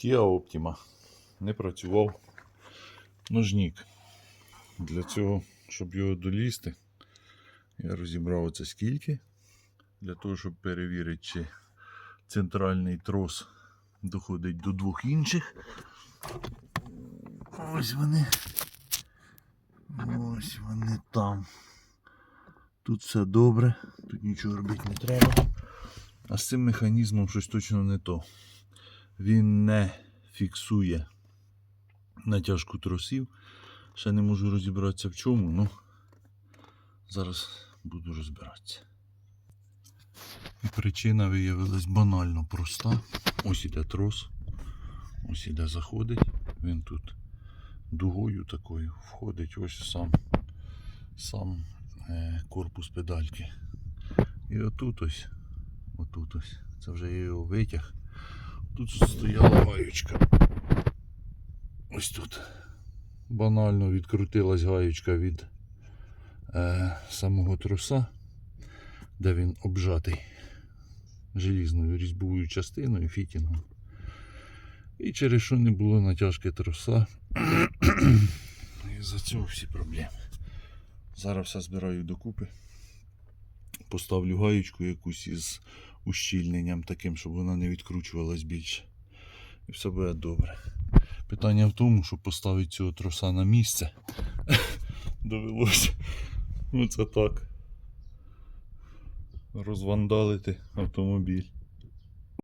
Kia Optima. Не працював ножнік. Для цього, щоб його долізти, я розібрав оце скільки. Для того, щоб перевірити, чи центральний трос доходить до двох інших. Ось вони. Ось вони там. Тут все добре, тут нічого робити не треба. А з цим механізмом щось точно не то. Він не фіксує натяжку тросів. Ще не можу розібратися в чому, ну зараз буду розбиратися. І причина виявилась банально проста. Ось іде трос, ось іде заходить. Він тут дугою такою входить ось сам, сам е, корпус педальки. І отут ось, отут ось, це вже я його витяг. Тут стояла гаючка. Ось тут. Банально відкрутилась гаючка від е, самого троса, де він обжатий желізною різьбовою частиною, фітінгом. І через що не було натяжки троса. І за цього всі проблеми. Зараз все збираю докупи. Поставлю гаючку якусь із ущільненням таким, щоб вона не відкручувалась більше. І все буде добре. Питання в тому, щоб поставити цього троса на місце. Довелося. Ну це так. Розвандалити автомобіль.